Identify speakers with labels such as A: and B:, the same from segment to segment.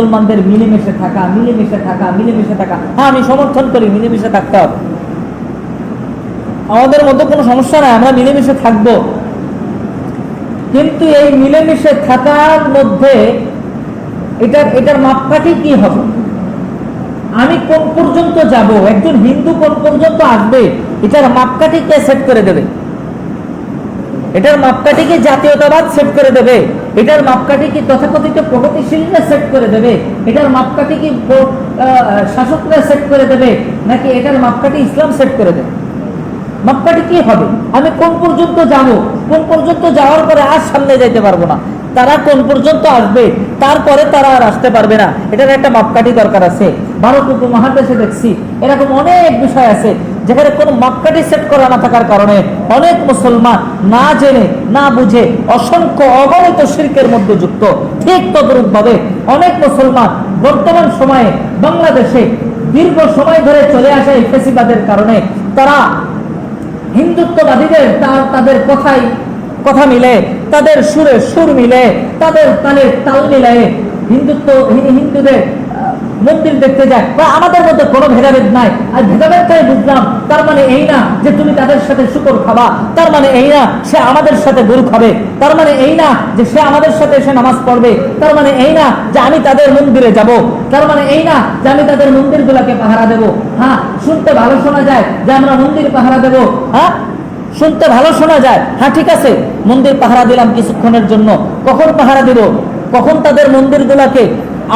A: মুসলমানদের মিলেমিশে থাকা মিলেমিশে থাকা মিলেমিশে থাকা। হ্যাঁ আমি সমর্থন করি, মিলেমিশে থাকতে হবে। আমাদের মধ্যে কোনো সমস্যা নাই, আমরা মিলেমিশে থাকব। কিন্তু এই মিলেমিশে থাকার মধ্যে এটার এটার মাপকাঠি কি হবে? আমি কোন পর্যন্ত যাব? একজন হিন্দু কোন পর্যন্ত আসবে? এটার মাপকাঠি কে সেট করে দেবে? এটার মাপকাঠি কি জাতীয়তাবাদ সেট করে দেবে? এটার মাপকাঠি কি তথাকথিত প্রগতিশীলরা সেট করে দেবে? এটার মাপকাঠি কি শাসকরা সেট করে দেবে? নাকি এটার মাপকাঠি ইসলাম সেট করে দেবে? মাপকাঠি কি হবে? আমি কোন পর্যন্ত যাব কোন পর্যন্ত যাওয়ার পরে আর সামনে যাইতে পারব না। তারা কোন পর্যন্ত আসবে? তারপরে তারা আর আসতে পারবে না। এটার একটা মাপকাঠি দরকার আছে। ভারত উপমহাদেশে দেখছি, এরকম অনেক বিষয় আছে। যেখানে কোনো মাপকাঠি সেট করা না থাকার কারণে অনেক মুসলমান না জেনে, না বুঝে অসংখ্য অগণিত শিল্পের মধ্যে যুক্ত। ঠিক তদরূপ ভাবে অনেক মুসলমান বর্তমান সময়ে বাংলাদেশে দীর্ঘ সময় ধরে চলে আসা এই ফেসিবাদের কারণে। তারা হিন্দুত্ববাদীদের তাদের কথাই, কথা মিলে, তাদের সুরে সুর মিলে, তাদের তালে তাল মিলে। হিন্দুত্ব, হিন্দুদের মন্দির দেখতে যায়। বা আমাদের মধ্যে কোনো ভেদাভেদ নাই। আর ভেদাভেদটাই বুঝলাম, তার মানে এই না যে তুমি তাদের সাথে শুকর খাবা, তার মানে এই না সে আমাদের সাথে গরু খাবে, তার মানে এই না যে সে আমাদের সাথে এসে নামাজ পড়বে, তার মানে এই না যে আমি তাদের মন্দিরে যাব, তার মানে এই না যে আমি তাদের মন্দিরগুলোকে পাহারা দেব। হ্যাঁ শুনতে ভালো শোনা যায় যে আমরা মন্দির পাহারা দেব। হ্যাঁ শুনতে ভালো শোনা যায়। হ্যাঁ ঠিক আছে, মন্দির পাহারা দিলাম কিছুক্ষণের জন্য। কখন পাহারা দিব কখন তাদের মন্দিরগুলোকে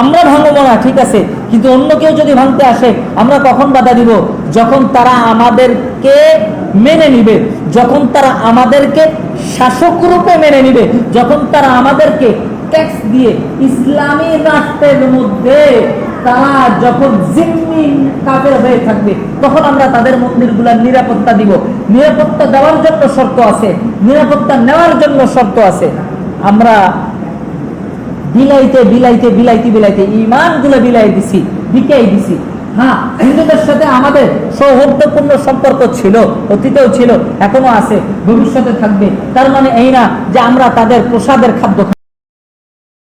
A: আমরা ভাঙবো না, ঠিক আছে। কিন্তু অন্য কেউ যদি ভাঙতে আসে, আমরা কখন বাধা দিব? যখন তারা আমাদেরকে মেনে নিবে, যখন তারা আমাদেরকে শাসক রূপে মেনে নিবে, যখন তারা আমাদেরকে ট্যাক্স দিয়ে ইসলামী রাষ্ট্রের মধ্যে তারা যখন জিম্মি কাপের হয়ে থাকবে, তখন আমরা তাদের মন্দিরগুলোর নিরাপত্তা দিব। নিরাপত্তা দেওয়ার জন্য শর্ত আছে, নিরাপত্তা নেওয়ার জন্য শর্ত আছে। আমরা বিলাইতে বিলাইতে বিলাইতে বিলাইতে ইমানগুলো বিলাই দিছি বিকাই দিছি। হ্যাঁ হিন্দুদের সাথে আমাদের সৌহার্দ্যপূর্ণ সম্পর্ক ছিল, অতীতেও ছিল, এখনও আছে, ভবিষ্যতে থাকবে। তার মানে এই না যে আমরা তাদের প্রসাদের খাদ্য